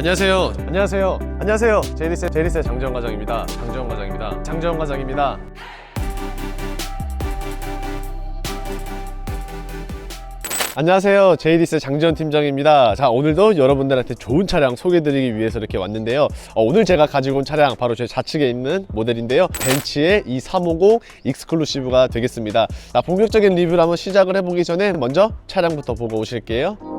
안녕하세요. 안녕하세요. 안녕하세요. 제리스 제리스 장재원 과장입니다. 장재원 과장입니다. 장재원 과장입니다. 안녕하세요. 제이디스 장지현 팀장입니다. 자, 오늘도 여러분들한테 좋은 차량 소개해드리기 위해서 이렇게 왔는데요. 어, 오늘 제가 가지고 온 차량 바로 제 좌측에 있는 모델인데요. 벤츠의 이 350 익스클루시브가 되겠습니다. 자, 본격적인 리뷰를 한번 시작을 해보기 전에 먼저 차량부터 보고 오실게요.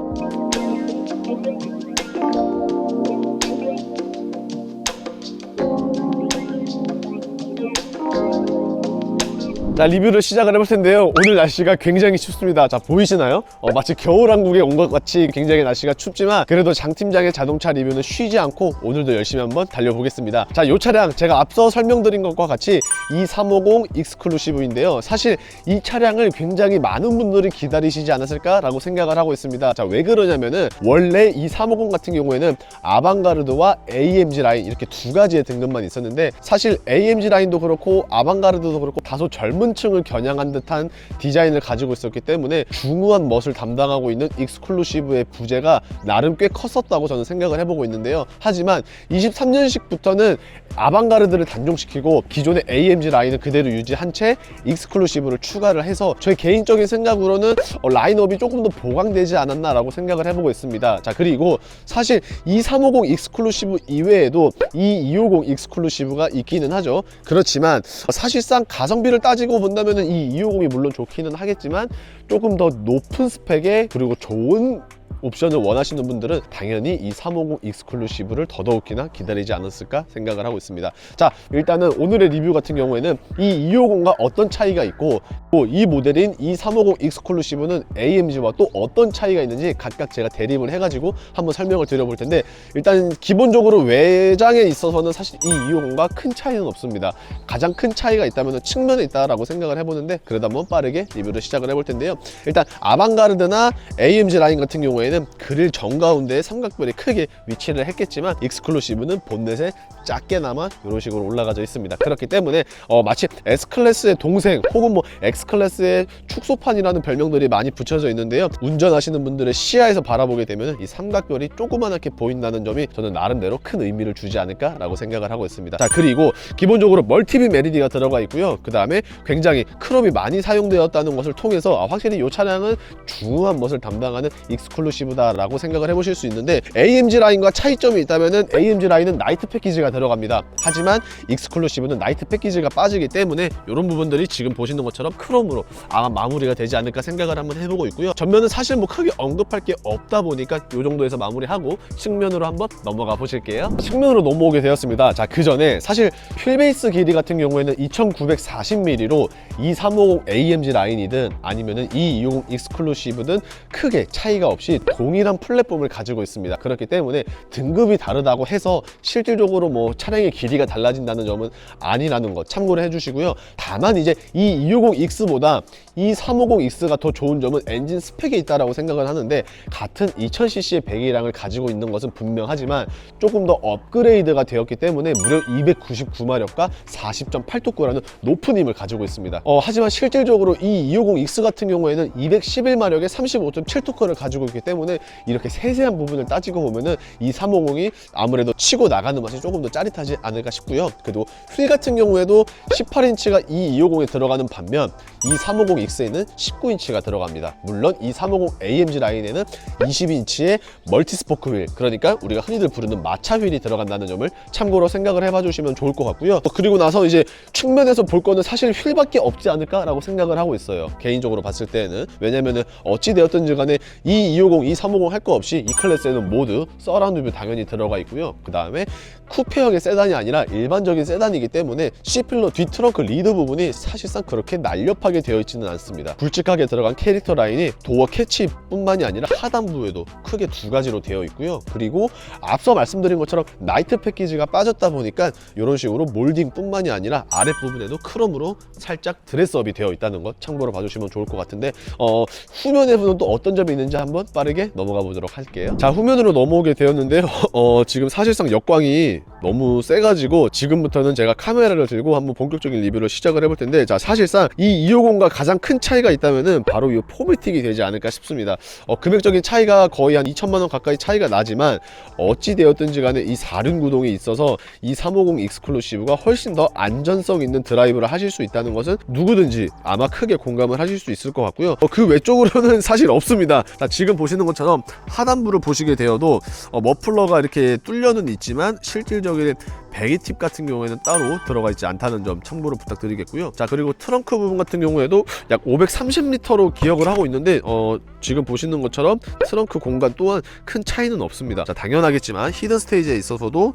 자 리뷰를 시작을 해볼 텐데요. 오늘 날씨가 굉장히 춥습니다. 자 보이시나요? 어, 마치 겨울왕국에 온 것 같이 굉장히 날씨가 춥지만 그래도 장 팀장의 자동차 리뷰는 쉬지 않고 오늘도 열심히 한번 달려보겠습니다. 자 이 차량 제가 앞서 설명드린 것과 같이 이350 익스클루시브인데요. 사실 이 차량을 굉장히 많은 분들이 기다리시지 않았을까 라고 생각을 하고 있습니다. 자 왜 그러냐면은 원래 이350 같은 경우에는 아방가르드와 AMG 라인 이렇게 두 가지의 등급만 있었는데 사실 AMG 라인도 그렇고 아방가르드도 그렇고 다소 젊은 층을 겨냥한 듯한 디자인을 가지고 있었기 때문에 중후한 멋을 담당하고 있는 익스클루시브의 부재가 나름 꽤 컸었다고 저는 생각을 해보고 있는데요 하지만 23년식부터는 아방가르드를 단종시키고 기존의 AMG 라인을 그대로 유지한 채 익스클루시브를 추가를 해서 저의 개인적인 생각으로는 어, 라인업이 조금 더 보강되지 않았나라고 생각을 해보고 있습니다. 자 그리고 사실 이350 익스클루시브 이외에도 이250 익스클루시브가 있기는 하죠. 그렇지만 어, 사실상 가성비를 따지고 본다면 이 250이 물론 좋기는 하겠지만 조금 더 높은 스펙에 그리고 좋은 옵션을 원하시는 분들은 당연히 이 350 익스클루시브를 더더욱이나 기다리지 않았을까 생각을 하고 있습니다. 자, 일단은 오늘의 리뷰 같은 경우에는 이 250과 어떤 차이가 있고 또 이 모델인 이 350 익스클루시브는 AMG와 또 어떤 차이가 있는지 각각 제가 대립을 해가지고 한번 설명을 드려볼 텐데 일단 기본적으로 외장에 있어서는 사실 이 250과 큰 차이는 없습니다. 가장 큰 차이가 있다면 측면에 있다라고 생각을 해보는데 그래도 한번 빠르게 리뷰를 시작을 해볼 텐데요. 일단 아방가르드나 AMG 라인 같은 경우에는 그릴 정가운데에 삼각별이 크게 위치를 했겠지만 익스클루시브는 본넷에 작게나마 이런 식으로 올라가져 있습니다. 그렇기 때문에 어, 마치 S클래스의 동생 혹은 뭐 X클래스의 축소판이라는 별명들이 많이 붙여져 있는데요. 운전하시는 분들의 시야에서 바라보게 되면 이 삼각별이 조그만하게 보인다는 점이 저는 나름대로 큰 의미를 주지 않을까 라고 생각을 하고 있습니다. 자 그리고 기본적으로 멀티비 메리디가 들어가 있고요. 그 다음에 굉장히 크롬이 많이 사용되었다는 것을 통해서 아, 확실히 이 차량은 중후한 멋을 담당하는 익스클루시브 다라고 생각을 해보실 수 있는데 AMG 라인과 차이점이 있다면은 AMG 라인은 나이트 패키지가 들어갑니다. 하지만 익스클루시브는 나이트 패키지가 빠지기 때문에 이런 부분들이 지금 보시는 것처럼 크롬으로 아마 마무리가 되지 않을까 생각을 한번 해보고 있고요. 전면은 사실 뭐 크게 언급할 게 없다 보니까 이 정도에서 마무리하고 측면으로 한번 넘어가 보실게요. 측면으로 넘어오게 되었습니다. 자, 그 전에 사실 휠베이스 길이 같은 경우에는 2940mm로 이350 AMG 라인이든 아니면은 이250 익스클루시브든 크게 차이가 없이 동일한 플랫폼을 가지고 있습니다. 그렇기 때문에 등급이 다르다고 해서 실질적으로 뭐 차량의 길이가 달라진다는 점은 아니라는 것 참고를 해주시고요. 다만 이제 이 250X보다 이 350X가 더 좋은 점은 엔진 스펙에 있다라고 생각을 하는데 같은 2000cc의 배기량을 가지고 있는 것은 분명하지만 조금 더 업그레이드가 되었기 때문에 무려 299마력과 40.8토크라는 높은 힘을 가지고 있습니다. 어, 하지만 실질적으로 이 250X 같은 경우에는 211마력에 35.7토크를 가지고 있기 때문에 이렇게 세세한 부분을 따지고 보면은 이 350이 아무래도 치고 나가는 맛이 조금 더 짜릿하지 않을까 싶고요. 그리고 휠 같은 경우에도 18인치가 이 250에 들어가는 반면 이 350X에는 19인치가 들어갑니다. 물론 이 350 AMG 라인에는 20인치의 멀티스포크 휠, 그러니까 우리가 흔히들 부르는 마차 휠이 들어간다는 점을 참고로 생각을 해봐 주시면 좋을 것 같고요. 또 그리고 나서 이제 측면에서 볼 거는 사실 휠밖에 없지 않을까라고 생각을 하고 있어요. 개인적으로 봤을 때는 왜냐면은 어찌 되었든지 간에 이 250, 이 350 할 거 없이 이 클래스에는 모두 서라운드 뷰 당연히 들어가 있고요. 그 다음에 쿠페형의 세단이 아니라 일반적인 세단이기 때문에 C필러 뒤 트렁크 리드 부분이 사실상 그렇게 날렵하게 되어 있지는 않습니다. 굵직하게 들어간 캐릭터 라인이 도어 캐치뿐만이 아니라 하단부에도 크게 두 가지로 되어 있고요. 그리고 앞서 말씀드린 것처럼 나이트 패키지가 빠졌다 보니까 이런 식으로 몰딩뿐만이 아니라 아랫부분에도 크롬으로 살짝 드레스업이 되어 있다는 것 참고로 봐주시면 좋을 것 같은데 어, 후면에는 또 어떤 점이 있는지 한번 빠르게 넘어가 보도록 할게요. 자 후면으로 넘어오게 되었는데요. 어, 지금 사실상 역광이 너무 세가지고 지금부터는 제가 카메라를 들고 한번 본격적인 리뷰를 시작을 해볼 텐데 자 사실상 이 250과 가장 큰 차이가 있다면은 바로 이 포매틱이 되지 않을까 싶습니다. 어, 금액적인 차이가 거의 한 2천만 원 가까이 차이가 나지만 어찌 되었든지 간에 이 4륜 구동이 있어서 이 350 익스클루시브가 훨씬 더 안전성 있는 드라이브를 하실 수 있다는 것은 누구든지 아마 크게 공감을 하실 수 있을 것 같고요. 어, 그 외쪽으로는 사실 없습니다. 자, 지금 보시는 것처럼 하단부를 보시게 되어도 어, 머플러가 이렇게 뚫려는 있지만 실질적인 배기 팁 같은 경우에는 따로 들어가 있지 않다는 점 참고로 부탁드리겠고요. 자 그리고 트렁크 부분 같은 경우에도 약 530리터로 기억을 하고 있는데 어 지금 보시는 것처럼 트렁크 공간 또한 큰 차이는 없습니다. 자 당연하겠지만 히든 스테이지에 있어서도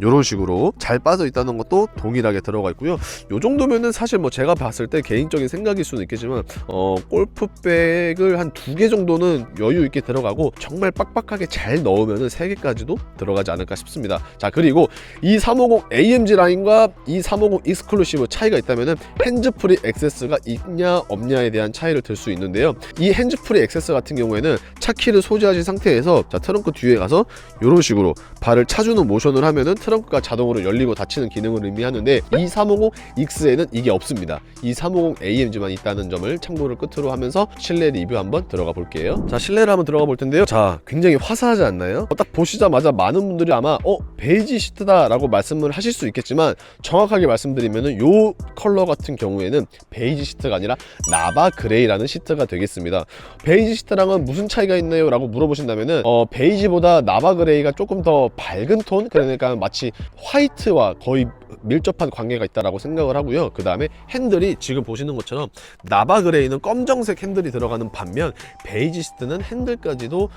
이런 식으로 잘 빠져 있다는 것도 동일하게 들어가 있고요. 요 정도면은 사실 뭐 제가 봤을 때 개인적인 생각일 수는 있겠지만 어 골프백을 한 두 개 정도는 여유 있게 들어가고 정말 빡빡하게 잘 넣으면은 세 개까지도 들어가지 않을까 싶습니다. 자 그리고 이 350 AMG 라인과 이 350 익스클루시브 차이가 있다면은 핸즈프리 액세스가 있냐 없냐에 대한 차이를 들 수 있는데요. 이 핸즈프리 액세스 같은 경우에는 차 키를 소지하신 상태에서 자 트렁크 뒤에 가서 이런 식으로 발을 차주는 모션을 하면은 트렁크가 자동으로 열리고 닫히는 기능을 의미하는데 이350 X에는 이게 없습니다. 이350 AMG만 있다는 점을 참고를 끝으로 하면서 실내 리뷰 한번 들어가 볼게요. 자 실내를 한번 들어가 볼 텐데요. 자 굉장히 화사하지 않나요? 어, 딱 보시자마자 많은 분들이 아마 어 베이지 시트다 라고 말씀을 하실 수 있겠지만 정확하게 말씀드리면은 요 컬러 같은 경우에는 베이지 시트가 아니라 나바 그레이라는 시트가 되겠습니다. 베이지 시트랑은 무슨 차이가 있나요? 라고 물어보신다면은 어, 베이지보다 나바 그레이가 조금 더 밝은 톤 그러니까 마치 화이트와 거의 밀접한 관계가 있다라고 생각을 하고요. 그 다음에 핸들이 지금 보시는 것처럼 나바 그레이는 검정색 핸들이 들어가는 반면 베이지 시트는 핸들까지도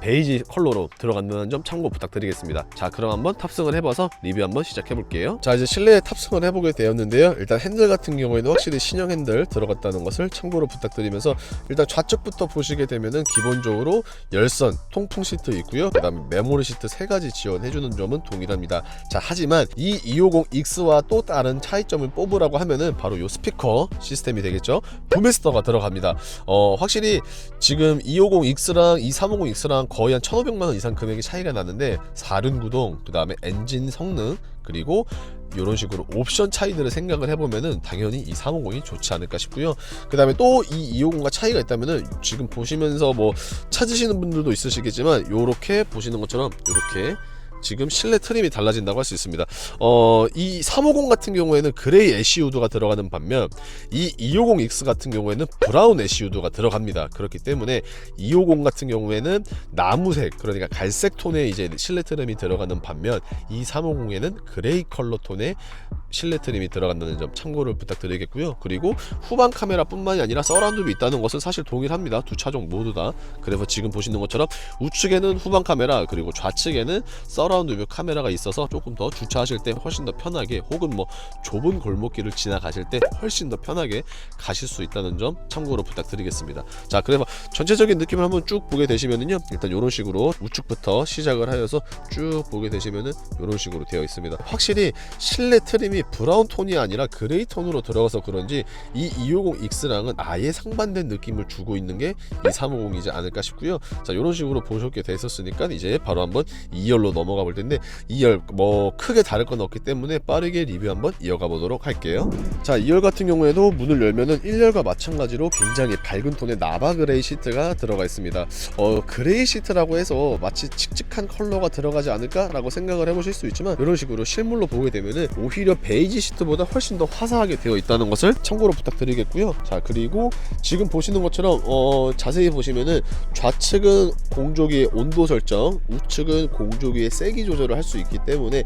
베이지 컬러로 들어간다는 점 참고 부탁드리겠습니다. 자, 그럼 한번 탑승을 해봐서 리뷰 한번 시작해 볼게요. 자, 이제 실내에 탑승을 해보게 되었는데요. 일단 핸들 같은 경우에는 확실히 신형 핸들 들어갔다는 것을 참고로 부탁드리면서 일단 좌측부터 보시게 되면은 기본적으로 열선, 통풍 시트 있고요. 그 다음에 메모리 시트 세 가지 지원해주는 점은 동일합니다. 자, 하지만 이 250X와 또 다른 차이점을 뽑으라고 하면은 바로 이 스피커 시스템이 되겠죠. 부메스터가 들어갑니다. 어, 확실히 지금 250X랑 230X랑 거의 한 1,500만 원 이상 금액이 차이가 나는데 4륜 구동, 그 다음에 엔진 성능, 그리고 이런 식으로 옵션 차이들을 생각을 해보면은 당연히 이 350이 좋지 않을까 싶고요. 그 다음에 또 이 250과 차이가 있다면은 지금 보시면서 뭐 찾으시는 분들도 있으시겠지만 요렇게 보시는 것처럼 요렇게 지금 실내 트림이 달라진다고 할 수 있습니다. 어, 이 350 같은 경우에는 그레이 애쉬우드가 들어가는 반면 이 250X 같은 경우에는 브라운 애쉬우드가 들어갑니다. 그렇기 때문에 250 같은 경우에는 나무색 그러니까 갈색 톤의 이제 실내 트림이 들어가는 반면 이 350에는 그레이 컬러 톤의 실내 트림이 들어간다는 점 참고를 부탁드리겠고요. 그리고 후방 카메라뿐만이 아니라 서라운드도 있다는 것은 사실 동일합니다. 두 차종 모두 다. 그래서 지금 보시는 것처럼 우측에는 후방 카메라 그리고 좌측에는 서라운드 뷰 카메라가 있어서 조금 더 주차하실 때 훨씬 더 편하게 혹은 뭐 좁은 골목길을 지나가실 때 훨씬 더 편하게 가실 수 있다는 점 참고로 부탁드리겠습니다. 자, 그래서 전체적인 느낌을 한번 쭉 보게 되시면은요. 일단 이런 식으로 우측부터 시작을 하여서 쭉 보게 되시면은 이런 식으로 되어 있습니다. 확실히 실내 트림이 브라운 톤이 아니라 그레이 톤으로 들어가서 그런지 이 250X랑은 아예 상반된 느낌을 주고 있는 게 이 350이지 않을까 싶고요. 자, 이런 식으로 보셨게 됐었으니까 이제 바로 한번 2열로 넘어가 볼 텐데 2열 뭐 크게 다를 건 없기 때문에 빠르게 리뷰 한번 이어가 보도록 할게요. 자, 2열 같은 경우에도 문을 열면은 1열과 마찬가지로 굉장히 밝은 톤의 나바 그레이 시트가 들어가 있습니다. 어, 그레이 시트라고 해서 마치 칙칙한 컬러가 들어가지 않을까라고 생각을 해보실 수 있지만 이런 식으로 실물로 보게 되면은 오히려 베이지 시트보다 훨씬 더 화사하게 되어 있다는 것을 참고로 부탁드리겠고요. 자, 그리고 지금 보시는 것처럼 어, 자세히 보시면은 좌측은 공조기의 온도 설정, 우측은 공조기의 세기 조절을 할 수 있기 때문에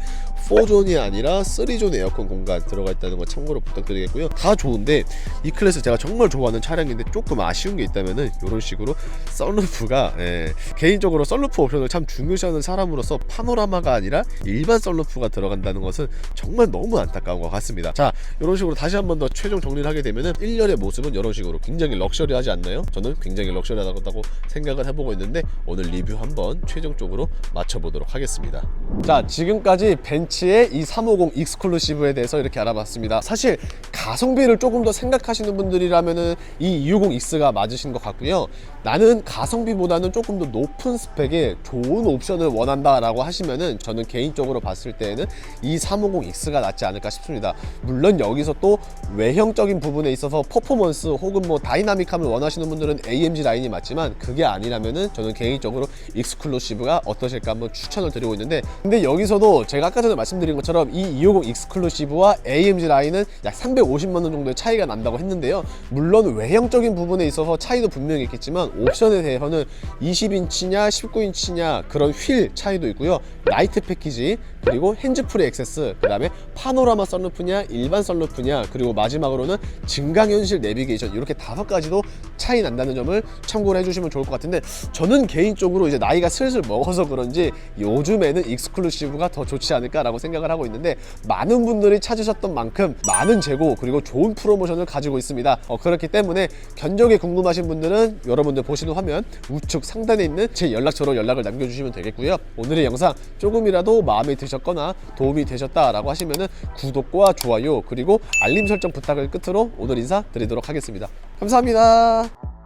4존이 아니라 3존 에어컨 공간 들어가 있다는 거 참고로 부탁드리겠고요. 다 좋은데 이 클래스 제가 정말 좋아하는 차량인데 조금 아쉬운 게 있다면은 이런 식으로 썬루프가 예, 개인적으로 썬루프 옵션을 참 중요시하는 사람으로서 파노라마가 아니라 일반 썬루프가 들어간다는 것은 정말 너무 안타까운 것 같습니다. 자, 이런 식으로 다시 한 번 더 최종 정리를 하게 되면은 1열의 모습은 이런 식으로 굉장히 럭셔리하지 않나요? 저는 굉장히 럭셔리하다고 생각을 해보고 있는데 오늘 리뷰 한번 최종적으로 맞춰보도록 하겠습니다. 보겠습니다. 자, 지금까지 벤츠의 이 350 익스클루시브에 대해서 이렇게 알아봤습니다. 사실 가성비를 조금 더 생각하시는 분들이라면은 이 250X가 맞으신 것 같고요. 나는 가성비보다는 조금 더 높은 스펙의 좋은 옵션을 원한다 라고 하시면은 저는 개인적으로 봤을 때에는 이 350X가 낫지 않을까 싶습니다. 물론 여기서 또 외형적인 부분에 있어서 퍼포먼스 혹은 뭐 다이나믹함을 원하시는 분들은 AMG 라인이 맞지만 그게 아니라면은 저는 개인적으로 익스클루시브가 어떠실까 한번 추천을 드리고 있는데 근데 여기서도 제가 아까 전에 말씀드린 것처럼 이 250 익스클루시브와 AMG 라인은 약 350만 원 정도의 차이가 난다고 했는데요. 물론 외형적인 부분에 있어서 차이도 분명히 있겠지만 옵션에 대해서는 20인치냐 19인치냐 그런 휠 차이도 있고요. 라이트 패키지 그리고 핸즈프리 액세스 그 다음에 파노라마 썬루프냐 일반 썬루프냐 그리고 마지막으로는 증강현실 내비게이션 이렇게 다섯 가지도 차이 난다는 점을 참고를 해주시면 좋을 것 같은데 저는 개인적으로 이제 나이가 슬슬 먹어서 그런지 요즘에는 익스클루시브가 더 좋지 않을까라고 생각을 하고 있는데 많은 분들이 찾으셨던 만큼 많은 재고 그리고 좋은 프로모션을 가지고 있습니다. 어, 그렇기 때문에 견적이 궁금하신 분들은 여러분들 보시는 화면 우측 상단에 있는 제 연락처로 연락을 남겨주시면 되겠고요. 오늘의 영상 조금이라도 마음에 드 셨거나 도움이 되셨다라고 하시면은 구독과 좋아요 그리고 알림 설정 부탁을 끝으로 오늘 인사 드리도록 하겠습니다. 감사합니다